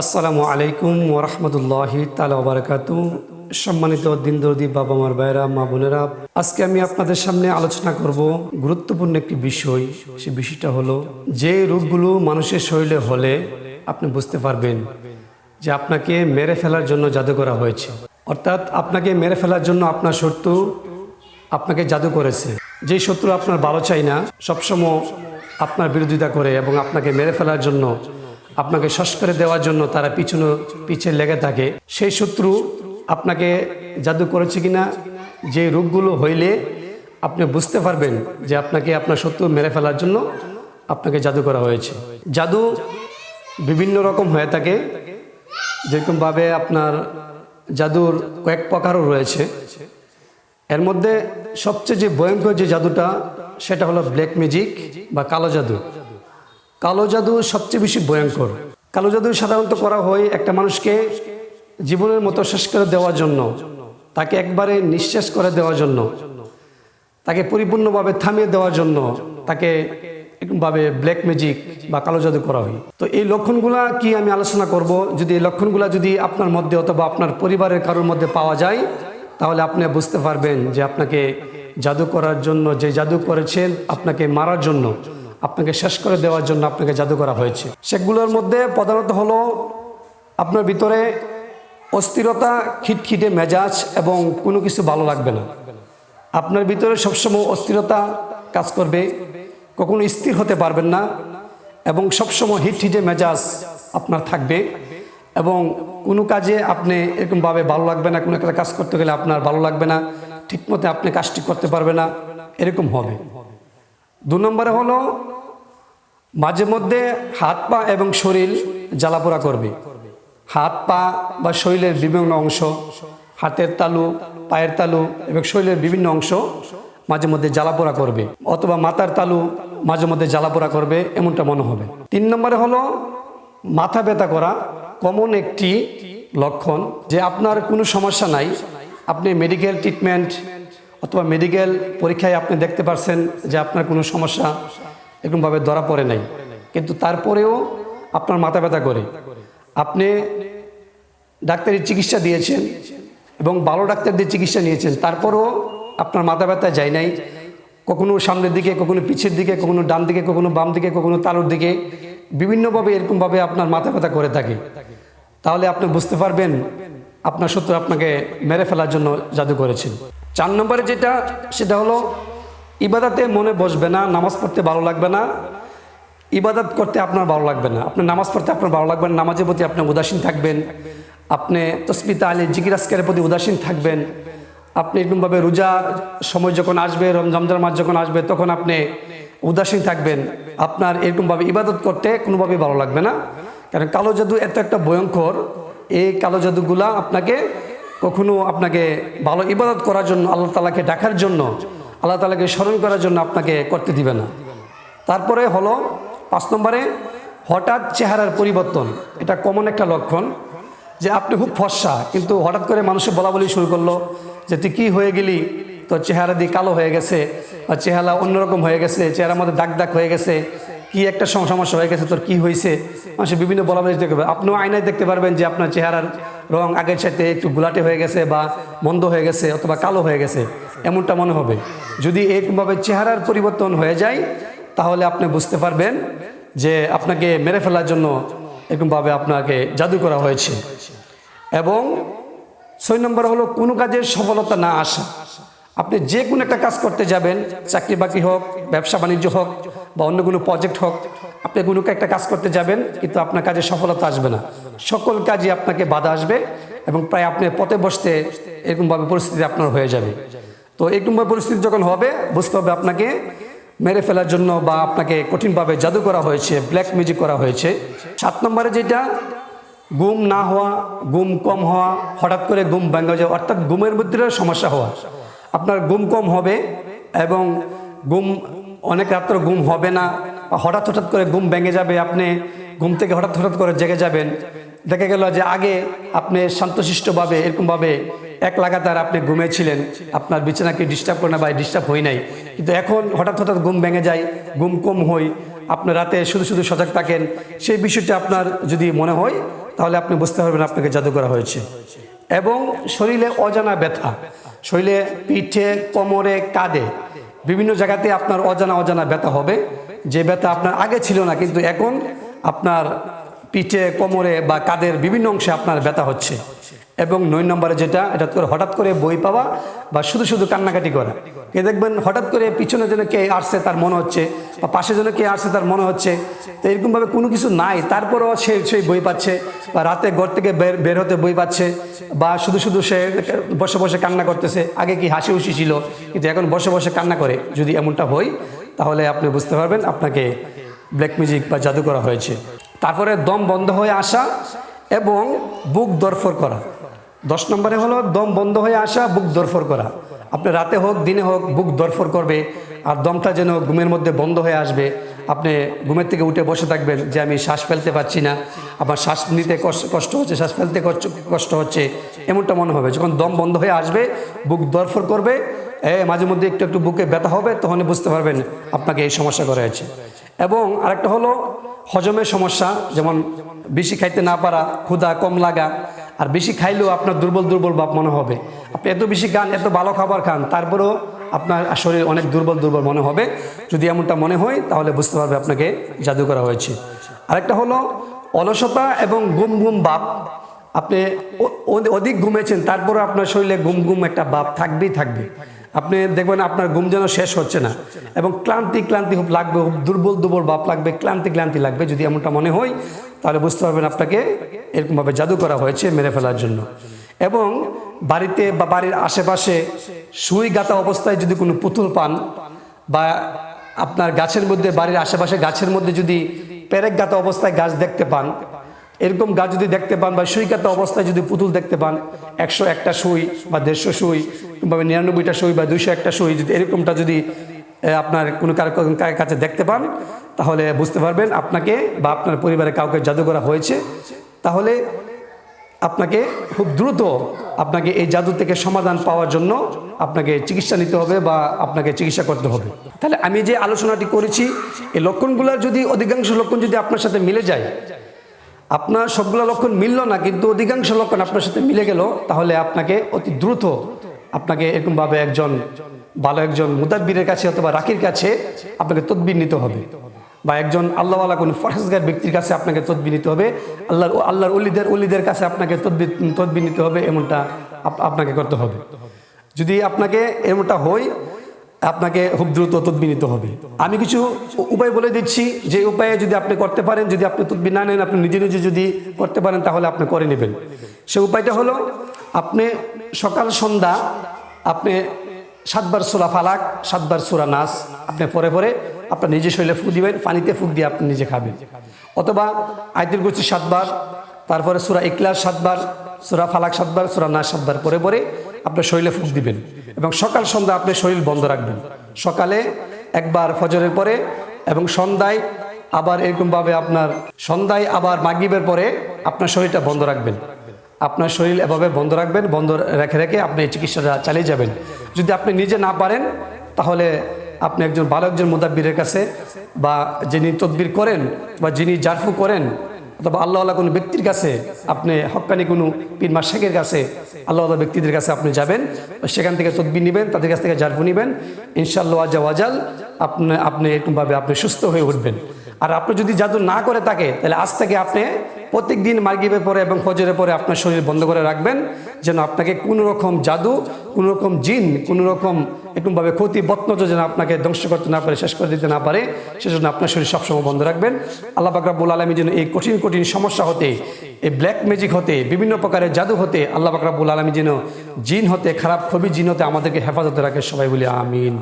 আসসালামু আলাইকুম ওরহমতুল্লাহি তালা বারকাতু সম্মানিত দিনদর্দি বাবা মার ভাইরা মা বোনেরা, আজকে আমি আপনাদের সামনে আলোচনা করব গুরুত্বপূর্ণ একটি বিষয়। সে বিষয়টা হলো, যে রোগগুলো মানুষের শরীরে হলে আপনি বুঝতে পারবেন যে আপনাকে মেরে ফেলার জন্য জাদু করা হয়েছে। অর্থাৎ আপনাকে মেরে ফেলার জন্য আপনার শত্রু আপনাকে জাদু করেছে। যে শত্রু আপনার ভালো চাই না, সবসময় আপনার বিরোধিতা করে এবং আপনাকে মেরে ফেলার জন্য আপনাকে শস করে দেওয়ার জন্য তারা পিছনে, পিছে লেগে থাকে। সেই শত্রু আপনাকে জাদু করেছে কিনা, যে রোগগুলো হইলে আপনি বুঝতে পারবেন যে আপনাকে আপনার শত্রু মেরে ফেলার জন্য আপনাকে জাদু করা হয়েছে। জাদু বিভিন্ন রকম হয়ে থাকে। যেরকমভাবে আপনার জাদুর কয়েক প্রকারও রয়েছে। এর মধ্যে সবচেয়ে যে ভয়ঙ্কর যে জাদুটা, সেটা হলো ব্ল্যাক ম্যাজিক বা কালো জাদু। কালো জাদু সবচেয়ে বেশি ভয়ঙ্কর। কালো জাদু সাধারণত করা হয় একটা মানুষকে জীবনের মতো শেষ করে দেওয়ার জন্য, তাকে একবারে নিঃশেষ করে দেওয়ার জন্য, তাকে পরিপূর্ণভাবে থামিয়ে দেওয়ার জন্য তাকে এরকমভাবে ব্ল্যাক ম্যাজিক বা কালো জাদু করা হয়। তো এই লক্ষণগুলা কি আমি আলোচনা করব? যদি এই লক্ষণগুলা যদি আপনার মধ্যে অথবা আপনার পরিবারের কারোর মধ্যে পাওয়া যায়, তাহলে আপনি বুঝতে পারবেন যে আপনাকে জাদু করার জন্য, যে জাদু করেছেন, আপনাকে মারার জন্য আপনাকে শেষ করে দেওয়ার জন্য আপনাকে জাদু করা হয়েছে। সেগুলোর মধ্যে প্রধানত হলো আপনার ভিতরে অস্থিরতা, খিটখিটে মেজাজ এবং কোনো কিছু ভালো লাগবে না। আপনার ভিতরে সবসময় অস্থিরতা কাজ করবে, কখনো স্থির হতে পারবেন না এবং সবসময় হিট হিটে মেজাজ আপনার থাকবে এবং কোনো কাজে আপনি এরকমভাবে ভালো লাগবে না, কোনো একটা কাজ করতে গেলে আপনার ভালো লাগবে না, ঠিকমতো আপনি কাজটি করতে পারবে না, এরকম হবে। দু নম্বরে হলো মাঝে মধ্যে হাত পা এবং শরীর জ্বালাপোড়া করবে। হাত পা বা শরীরের বিভিন্ন অংশ, হাতের তালু, পায়ের তালু এবং শরীরের বিভিন্ন অংশ মাঝে মধ্যে জ্বালাপোড়া করবে অথবা মাথার তালু মাঝে মধ্যে জ্বালাপোড়া করবে এমনটা মনে হবে। তিন নম্বরে হলো মাথা ব্যথা করা কমন একটি লক্ষণ যে আপনার কোনো সমস্যা নাই। আপনি মেডিকেল ট্রিটমেন্ট অথবা মেডিকেল পরীক্ষায় আপনি দেখতে পারছেন যে আপনার কোনো সমস্যা এরকমভাবে ধরা পড়ে নাই। কিন্তু তারপরেও আপনার মাথা ব্যথা করে। আপনি ডাক্তারি চিকিৎসা দিয়েছেন এবং ভালো ডাক্তার দিয়ে চিকিৎসা নিয়েছেন, তারপরও আপনার মাথা ব্যথা যায় নাই। কখনো সামনের দিকে, কখনো পিছের দিকে, কখনো ডান দিকে, কখনো বাম দিকে, কখনো তালুর দিকে, বিভিন্নভাবে এরকমভাবে আপনার মাথা ব্যথা করে থাকে। তাহলে আপনি বুঝতে পারবেন আপনার শত্রু আপনাকে মেরে ফেলার জন্য জাদু করেছেন চার নম্বরে যেটা, সেটা হলো ইবাদাতে মনে বসবে না, নামাজ পড়তে ভালো লাগবে না। ইবাদত করতে আপনার ভালো লাগবে না। আপনার নামাজ পড়তে আপনার ভালো লাগবে না, নামাজের প্রতি আপনি উদাসীন থাকবেন। আপনি তসমিতা আলী জিকির প্রতি উদাসীন থাকবেন। আপনি এরকমভাবে রোজার সময় যখন আসবে, রমজান মাস যখন আসবে, তখন আপনি উদাসীন থাকবেন। আপনার এরকমভাবে ইবাদত করতে কোনোভাবেই ভালো লাগবে না। কারণ কালো জাদু এত একটা ভয়ঙ্কর। এই কালো জাদুগুলা আপনাকে কখনো আপনাকে ভালো ইবাদত করার জন্য, আল্লাহ তালাকে ডাকার জন্য আল্লাহ তালাকে স্মরণ করার জন্য আপনাকে করতে দিবে না। তারপরে হলো পাঁচ নম্বরে, হঠাৎ চেহারার পরিবর্তন। এটা কমন একটা লক্ষণ যে আপনি খুব ফর্সা, কিন্তু হঠাৎ করে মানুষের বলা বলি শুরু করল যে তুই কী হয়ে গেলি? তোর চেহারা দিয়ে কালো হয়ে গেছে বা চেহারা অন্যরকম হয়ে গেছে, চেহারার মধ্যে দাগ দাগ হয়ে গেছে, কি একটা সম- সমস্যা হয়ে গেছে, তোর কি হয়েছে মানুষের বিভিন্ন বলা বলি দেখতে পাবে। আপনিও আয়নায় দেখতে পারবেন যে আপনার চেহারার রং আগের সাথে একটু গুলাটে হয়ে গেছে বা মন্দ হয়ে গেছে অথবা কালো হয়ে গেছে, এমনটা মনে হবে। যদি এরকমভাবে চেহারার পরিবর্তন হয়ে যায়, তাহলে আপনি বুঝতে পারবেন যে আপনাকে মেরে ফেলার জন্য এরকমভাবে আপনাকে জাদু করা হয়েছে। এবং ছয় নম্বর হলো, কোনো কাজের সফলতা না আসা। আপনি যে কোনো একটা কাজ করতে যাবেন, চাকরি বাকরি হোক, ব্যবসা বাণিজ্য হোক বা অন্য কোনো প্রজেক্ট হোক, আপনি কোনো একটা কাজ করতে যাবেন, কিন্তু আপনার কাজে সফলতা আসবে না। সকল কাজে আপনাকে বাধা আসবে এবং প্রায় আপনি পথে বসতে এরকমভাবে পরিস্থিতি আপনার হয়ে যাবে। তো এরকমভাবে পরিস্থিতি যখন হবে, বুঝতে হবে আপনাকে মেরে ফেলার জন্য বা আপনাকে কঠিনভাবে জাদু করা হয়েছে ব্ল্যাক ম্যাজিক করা হয়েছে। সাত নম্বরে যেটা গুম না হওয়া গুম কম হওয়া, হঠাৎ করে গুম ভেঙে যাওয়া, অর্থাৎ গুমের মধ্যে সমস্যা হওয়া। আপনার গুম কম হবে এবং গুম অনেক রাত্র গুম হবে না হঠাৎ হঠাৎ করে ঘুম ভেঙে যাবে, আপনি ঘুম থেকে হঠাৎ হঠাৎ করে জেগে যাবেন। দেখা গেল যে আগে আপনি শান্তশিষ্টভাবে, এরকমভাবে এক লাগাতার আপনি ঘুমিয়েছিলেন। আপনার বিছানাকে ডিস্টার্ব করে না বা ডিস্টার্ব হই নাই। কিন্তু এখন হঠাৎ হঠাৎ ঘুম ভেঙে যায়, ঘুম কম হই, আপনি রাতে শুধু শুধু সজাগ থাকেন। সেই বিষয়টা আপনার যদি মনে হয়, তাহলে আপনি বুঝতে পারবেন আপনাকে জাদু করা হয়েছে। এবং শরীরে অজানা ব্যথা, শরীরে পিঠে, কোমরে, কাঁধে বিভিন্ন জায়গাতে আপনার অজানা অজানা ব্যথা হবে। যে ব্যথা আপনার আগে ছিল না, কিন্তু এখন আপনার পিঠে, কোমরে বা কাদের বিভিন্ন অংশে আপনার ব্যথা হচ্ছে। এবং নয় নম্বরে যেটা, এটা করে হঠাৎ করে বই পাওয়া বা শুধু শুধু কান্নাকাটি করা। কে দেখবেন, হঠাৎ করে পিছনে যেন কে আসছে তার মনে হচ্ছে বা পাশে যেন কে আসছে তার মনে হচ্ছে। তো এরকমভাবে কোনো কিছু নাই, তারপরেও সে সেই বই পাচ্ছে বা রাতে ঘর থেকে বের বের হতে বই পাচ্ছে বা শুধু শুধু সে বসে বসে কান্না করতেছে। আগে কি হাসি হুসি ছিল, কিন্তু এখন বসে বসে কান্না করে। যদি এমনটা হয় তাহলে আপনি বুঝতে পারবেন আপনাকে ব্ল্যাক মিউজিক বা জাদু করা হয়েছে। তারপরে দম বন্ধ হয়ে আসা এবং বুক দরফর করা। দশ নম্বরে হলো দম বন্ধ হয়ে আসা, বুক দরফর করা। আপনি রাতে হোক, দিনে হোক, বুক দরফর করবে আর দমটা যেন ঘুমের মধ্যে বন্ধ হয়ে আসবে। আপনি ঘুমের থেকে উঠে বসে থাকবেন যে আমি শ্বাস ফেলতে পারছি না, আমার শ্বাস নিতে কষ্ট হচ্ছে, শ্বাস ফেলতে কষ্ট হচ্ছে, এমনটা মনে হবে। যখন দম বন্ধ হয়ে আসবে, বুক দরফর করবে এ, মাঝে মধ্যে একটু একটু বুকে ব্যথা হবে, তখন বুঝতে পারবেন আপনাকে এই সমস্যা করা হয়েছে। এবং আরেকটা হলো হজমের সমস্যা, যেমন বেশি খাইতে না পারা, ক্ষুধা, কম লাগা, আর বেশি খাইলেও আপনার দুর্বল দুর্বল ভাব মনে হবে। আপনি এত বেশি খান, এত ভালো খাবার খান, তারপরেও আপনার শরীর অনেক দুর্বল দুর্বল মনে হবে। যদি এমনটা মনে হয়, তাহলে বুঝতে পারবে আপনাকে জাদু করা হয়েছে। আরেকটা হলো অলসতা এবং গুম গুম ভাব। আপনি অধিক ঘুমেছেন তারপরে আপনার শরীরে গুম গুম একটা ভাব থাকবেই থাকবে। আপনি দেখবেন আপনার ঘুম যেন শেষ হচ্ছে না। এবং ক্লান্তি ক্লান্তি খুব লাগবে, খুব দুর্বল দুর্বল ভাব লাগবে, ক্লান্তি ক্লান্তি লাগবে। যদি এমনটা মনে হয়, তাহলে বুঝতে পারবেন আপনাকে এরকমভাবে জাদু করা হয়েছে মেরে ফেলার জন্য। এবং বাড়িতে বা বাড়ির আশেপাশে সুই গাতা অবস্থায় যদি কোনো পুতুল পান, বা আপনার গাছের মধ্যে, বাড়ির আশেপাশে গাছের মধ্যে যদি পেরেক গাতা অবস্থায় গাছ দেখতে পান এরকম গাছ যদি দেখতে পান বা সুই কাটা অবস্থায় যদি পুতুল দেখতে পান, একশো একটা সুই বা দেড়শো সুই কিংবা নিরানব্বইটা সুই বা দুইশো একটা সুই যদি এরকমটা যদি আপনার কোনো কারও কাছে দেখতে পান, তাহলে বুঝতে পারবেন আপনাকে বা আপনার পরিবারে কাউকে জাদু করা হয়েছে। তাহলে আপনাকে খুব দ্রুত আপনাকে এই জাদু থেকে সমাধান পাওয়ার জন্য আপনাকে চিকিৎসা নিতে হবে বা আপনাকে চিকিৎসা করতে হবে। তাহলে আমি যে আলোচনাটি করেছি, এই লক্ষণগুলোর যদি অধিকাংশ লক্ষণ যদি আপনার সাথে মিলে যায় আপনার সবগুলো লক্ষণ মিলল না, কিন্তু অধিকাংশ লক্ষণ আপনার সাথে মিলে গেল, তাহলে আপনাকে অতি দ্রুত আপনাকে এরকমভাবে একজন ভালো একজন মুদাব্বিরের কাছে অথবা রাকির কাছে আপনাকে তদবির নিতে হবে বা একজন আল্লাহওয়ালা কোনো ফরহেজগার ব্যক্তির কাছে আপনাকে তদবির নিতে হবে, আল্লাহর আল্লাহর অলিদের অলিদের কাছে আপনাকে তদবির তদবির নিতে হবে, এমনটা আপনাকে করতে হবে। যদি আপনাকে এমনটা হয় আপনাকে খুব দ্রুত তদবি নিতে হবে। আমি কিছু উপায় বলে দিচ্ছি, যে উপায়ে যদি আপনি করতে পারেন, যদি আপনি তদবি না নেন, আপনি নিজে নিজে যদি করতে পারেন, তাহলে আপনি করে নেবেন। সে উপায়টা হলো, আপনি সকাল, সন্ধ্যা, আপনি সাতবার সুরা ফালাক, সাতবার সুরা নাস, আপনি পরে পরে আপনার নিজে শরীরে ফুক দিবেন, পানিতে ফুক দিয়ে আপনি নিজে খাবেন। অথবা আয়তুল কুরসি সাতবার, তারপরে সুরা ইকলাস সাতবার, সুরা ফালাক সাতবার, সুরা নাস সাতবার, পরে পরে আপনার শরীরে ফুক দিবেন এবং সকাল সন্ধ্যা আপনি শরীর বন্ধ রাখবেন। সকালে একবার ফজরের পরে এবং সন্ধ্যায় আবার এরকমভাবে আপনার সন্ধ্যায় আবার মাগিবের পরে আপনার শরীরটা বন্ধ রাখবেন। আপনার শরীর এভাবে বন্ধ রাখবেন, বন্ধ রেখে রেখে আপনি চিকিৎসাটা চালিয়ে যাবেন। যদি আপনি নিজে না পারেন, তাহলে আপনি একজন ভালো একজন মুদাব্বিরের কাছে বা যিনি তদবির করেন বা যিনি জারফু করেন অথবা আল্লাহ আল্লাহ কোনো ব্যক্তির কাছে আপনি হক্কানি কোনো পীর মাসেকের কাছে আল্লাহ আল্লাহ ব্যক্তিদের কাছে আপনি যাবেন, সেখান থেকে তদ্বি নেবেন, তাদের কাছ থেকে জারফু নেবেন। ইনশাল্লাহ আজা ওয়াজাল আপনি আপনি এরকমভাবে আপনি সুস্থ হয়ে উঠবেন। আর আপনি যদি জাদু না করে থাকে, তাহলে আজ থেকে আপনি প্রত্যেক দিন মার্গিবের পরে এবং ফজরের পরে আপনার শরীর বন্ধ করে রাখবেন, যেন আপনাকে কোনো রকম জাদু, কোনো রকম জিন, কোনো রকম এরকমভাবে ক্ষতি বত্নজ যেন আপনাকে ধ্বংস করতে না পারে, শেষ করে দিতে না পারে, সেজন্য আপনার শরীর সবসময় বন্ধ রাখবেন। আল্লাহ বাকরাবুল আলমী যেন এই কঠিন কঠিন সমস্যা হতে, এই ব্ল্যাক ম্যাজিক হতে, বিভিন্ন প্রকারের জাদু হতে, আল্লাহ বাকরাবুল আলমী যেন জিন হতে, খারাপ, খুবই জিন হতে আমাদেরকে হেফাজতে রাখে সবাই বলি আমিন।